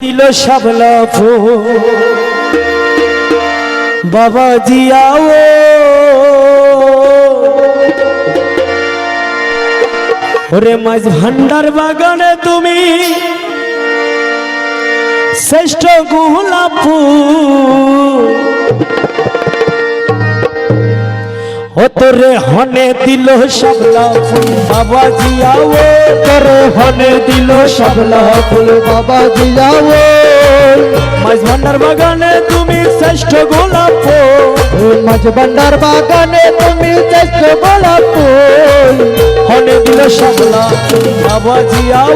দিল সাবলা বাবা জিয়াও। ওরে মাঝ ভান্ডার বাগানে তুমি শ্রেষ্ঠ গুহলাপু তোরে হনে দিল শাবলা ফুল বাবা জিয়াও তোরে হনে দিল শাবলা ফুল বাবা জিয়াও মাঝ ভান্ডার বাগানে তুমি শ্রেষ্ঠ গোলাপ ফুল মাঝ ভান্ডার বাগানে তুমি চেষ্ট গোলাপ ফুল হনে দিল শাবলা বাবা জিয়াও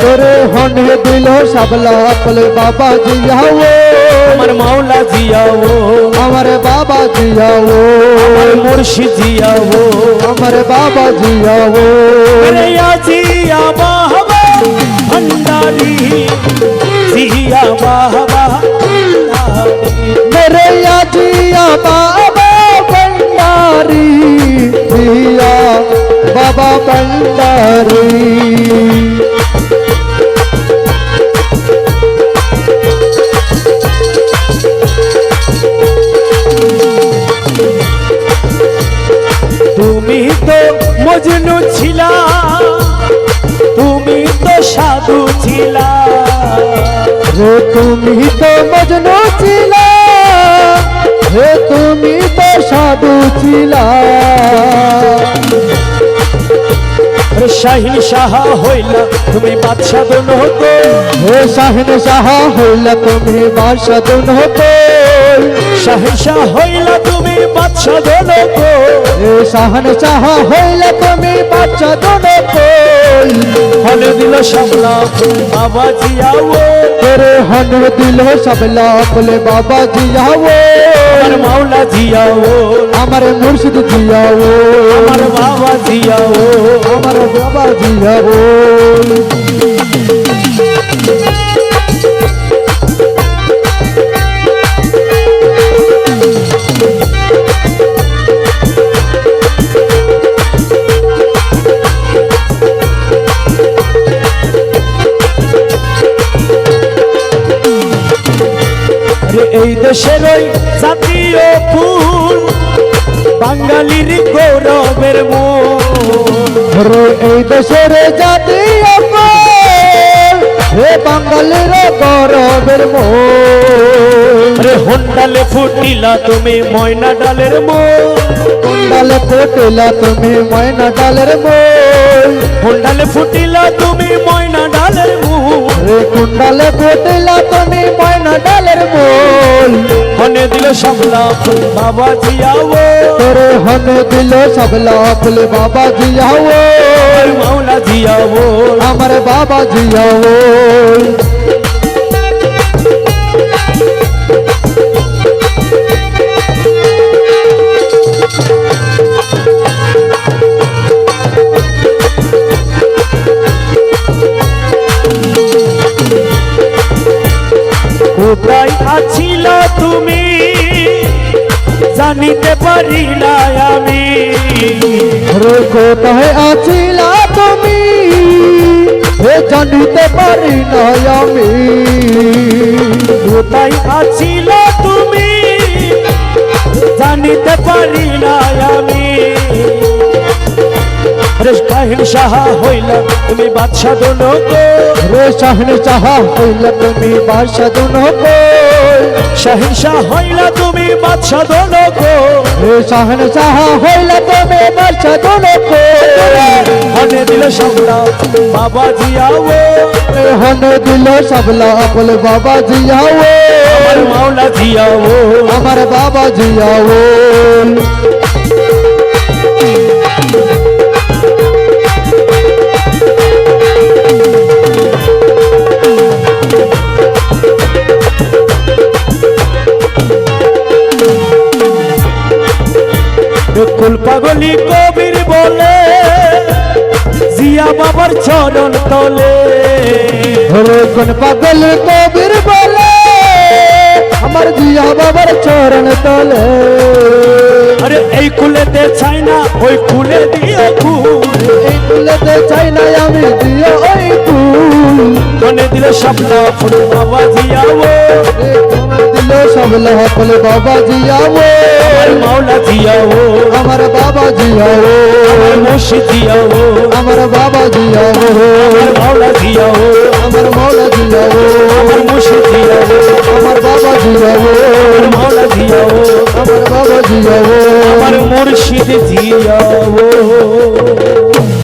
তোরে হনে দিল সাবলা ফুল বাবা জিয়াও আমার মাওলা জিয়াও আমার বাবা मुर्शी जिया वो हमारे बाबा जिया वो रैया जिया बाबा भंडारी। जिया बाबा मेरे जिया बाबा भंडारी। जिया बाबा भंडारी। তুমি তো মজনু ছিলা, তুমি তো সাধু ছিলা। হে তুমি তো মজনু ছিলা, হে তুমি তো সাধু ছিলা। শাহিন সাহা হইলা, তুমি বাদশা দোনো গো হে শাহিন শাহ হইলা, তুমি বাদশা দুন হতো শাহশাহ হইলা তুমি বাদশাহ জনক শাহনশাহ হইলা তুমি বাদশাহ জনক হন দিল সামলা বাবা জিয়াও। তোরে হন দিল সামলা বলে বাবা জিয়াও। আমার মাওলা জিয়াও। আমার মুর্শিদ জিয়াও। আমার বাবা জিয়াও। আমার বাবা জিয়াও। আরে এই দেশের ওই জাতীয় ফুল বাঙালির গৌরবের মূল রে এই দেশের জাতীয় ফুল, হে বাঙালির গৌরবের মোল আরে হন্ডালে ফুটিলা তুমি ময়না ডালের মূল কুণ্ডালে ফুটিলা তুমি ময়না ডালের মোল হন্ডালে ফুটিলা তুমি ময়না ডালের মূল। কুণ্ডালে ফুটিলা তুমি ময়না ডালের মূল। হনে দিল সবলা ফুল বাবা জিয়াও তোরে হনে দিল সবলা ফুল বাবা জিয়াও মাওলা জিয়াও আমার বাবা জিয়াও আছিল তুমি জানিতে পারি না আমি কোথায় আছিলা তুমি হে জানিতে পারি না আমি। কোথায় আছিল তুমি জানিতে পারি না আমি। রে কাহিন সাহা হইলা তুমি বাদশা দোনো গো। রে শাহন চাহা হইল তুমি বাদশা দুন কই শাহিন শাহ হইলা তুমি বাদশা দোনো গো রে শাহন চাহা হইল তুমি বাদশা দুন কই হনে দিল সামলা বাবা জিয়াও হন দিল সবলা বল বাবা জিয়াও আমার মাওলা জিয়াও আমার বাবা জিয়াও কুল পাগলি কবির বলে জিয়া বাবার চরণ তলে। কোন পাগল কবির বলে আমার জিয়া বাবার চরণ তলে। আরে এই কুলেতে চাই না ওই কুলে দিয়ে ফুল। এই কুলেতে চাই না আমি শাপলা ফুল বাবা জিয়াও। এ তোমার দিল সব লহকল বাবা জিয়াও আমার মাওলা জিয়াও। আমার বাবা জিয়াও আমার মুর্শিদ জিয়াও। আমার বাবা জিয়াও আমার মাওলা জিয়াও। আমার মৌলা জিয়াও আমার মুর্শিদ জিয়াও। আমার বাবা জিয়াও আমার মাওলা জিয়াও আমার বাবা জিয়াও। আমার মুর্শিদ জিয়াও।